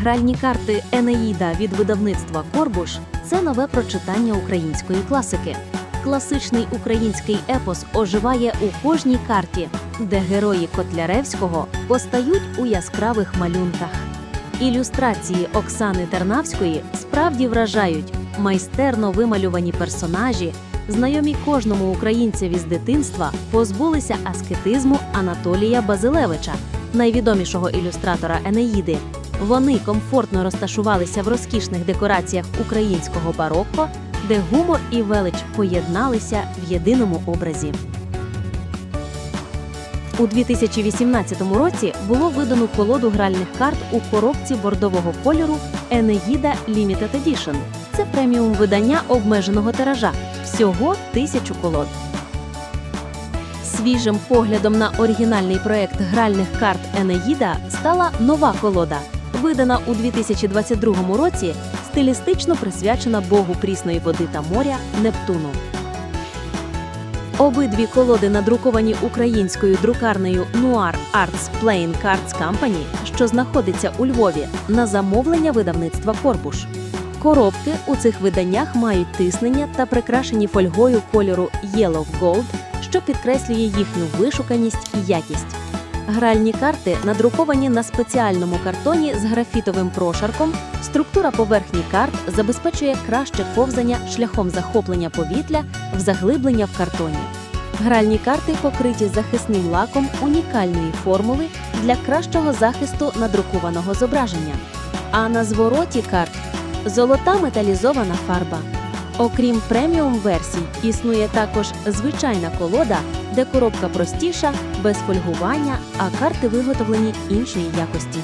Гральні карти Енеїда від видавництва Корбуш це нове прочитання української класики. Класичний український епос оживає у кожній карті, де герої Котляревського постають у яскравих малюнках. Ілюстрації Оксани Тернавської справді вражають майстерно вималювані персонажі, знайомі кожному українцеві з дитинства, позбулися аскетизму Анатолія Базилевича, найвідомішого ілюстратора Енеїди. Вони комфортно розташувалися в розкішних декораціях українського барокко, де гумор і велич поєдналися в єдиному образі. У 2018 році було видано колоду гральних карт у коробці бордового кольору Енеїда Limited Edition. Це преміум видання обмеженого тиража. Всього тисячу колод. Свіжим поглядом на оригінальний проект гральних карт Енеїда стала нова колода, видана у 2022 році, стилістично присвячена богу прісної води та моря Нептуну. Обидві колоди надруковані українською друкарнею Noir Arts Playing Cards Company, що знаходиться у Львові, на замовлення видавництва Корбуш. Коробки у цих виданнях мають тиснення та прикрашені фольгою кольору Yellow Gold, що підкреслює їхню вишуканість і якість. Гральні карти надруковані на спеціальному картоні з графітовим прошарком. Структура поверхні карт забезпечує краще ковзання шляхом захоплення повітря в заглиблення в картоні. Гральні карти покриті захисним лаком унікальної формули для кращого захисту надрукованого зображення. А на звороті карт золота металізована фарба. Окрім преміум версій, існує також звичайна колода, де коробка простіша, без фольгування, а карти виготовлені іншої якості.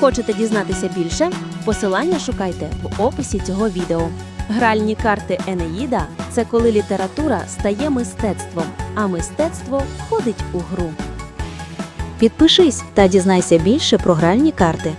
Хочете дізнатися більше? Посилання шукайте в описі цього відео. Гральні карти Енеїда це коли література стає мистецтвом, а мистецтво входить у гру. Підпишись та дізнайся більше про гральні карти.